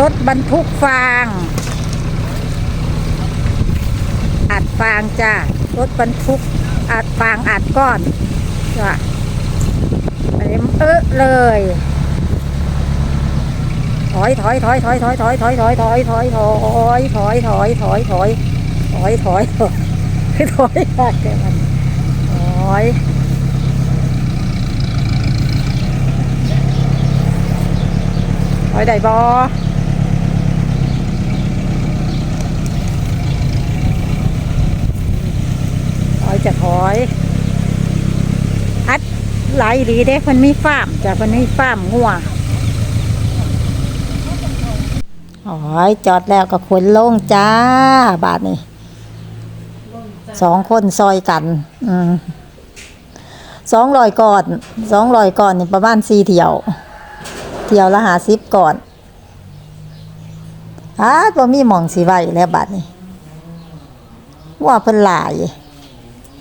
รถบรรทุกฟาง อัดฟางจ้ารถบรรทุกอัดฟางอัดก้อนจ้ะเต็มเอะเลยถอยถอยถอยถอยถอยถอยถอยถอยถอยถอยถอยถอยถอยถอยถอยถอยถอยถอยคือถอยถอยถอยได้บอถอย จะถอย อัดไหลายดีเด้มันมีฟ้ามจ้ะมันมีฟ้ามงัวโอ้ยจอดแล้วก็ขนลงจ้า บาทนี่สองคนซอยกัน อืมสองรอยก่อนสองรอยก่อนนี่ประมาณสี่เที่ยว เที่ยวละหาสิบก่อนอ้าบ่มีหมองสีไว้แล้วบาทนี่ว่าเพิ่นหลาย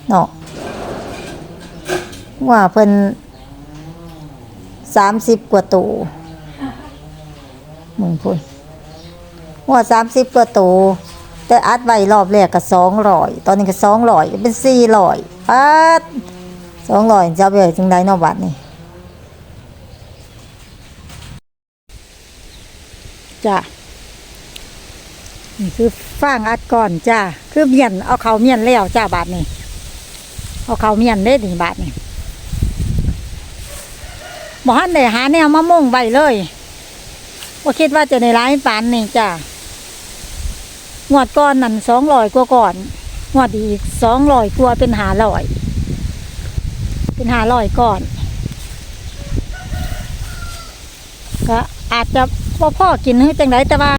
เนาะว่าเพิ่นสามสิบกว่าตูมึงพูดว่าสามสิบกว่าตูแต่อัดไว้รอบแรกก็สองร้อยตอนนี้ก็สองร้อยเป็นสี่ร้อยอัดสองร้อยจะเอาไปจังไดเนอกบัดนี่จ้ะนี่คือฟางอัดก่อนจ้าคือเมียนเอาเขาเมียนแล้วจ้าบาทนี่ เอาเขาเมียนได้ถึงบาทนี่บอฮันได้หาแนวมะม่วงใบเลยว่าคิดว่าจะในร้ายปานนี่จ้างวดก้อนนั่นสองร้อยกว่าก่อนงวดอีกสองร้อยกว่าเป็นหาร้อย เป็นหาร้อยก่อนก็อาจจะพ่อพ่อกินหรือจังไรแต่ว่า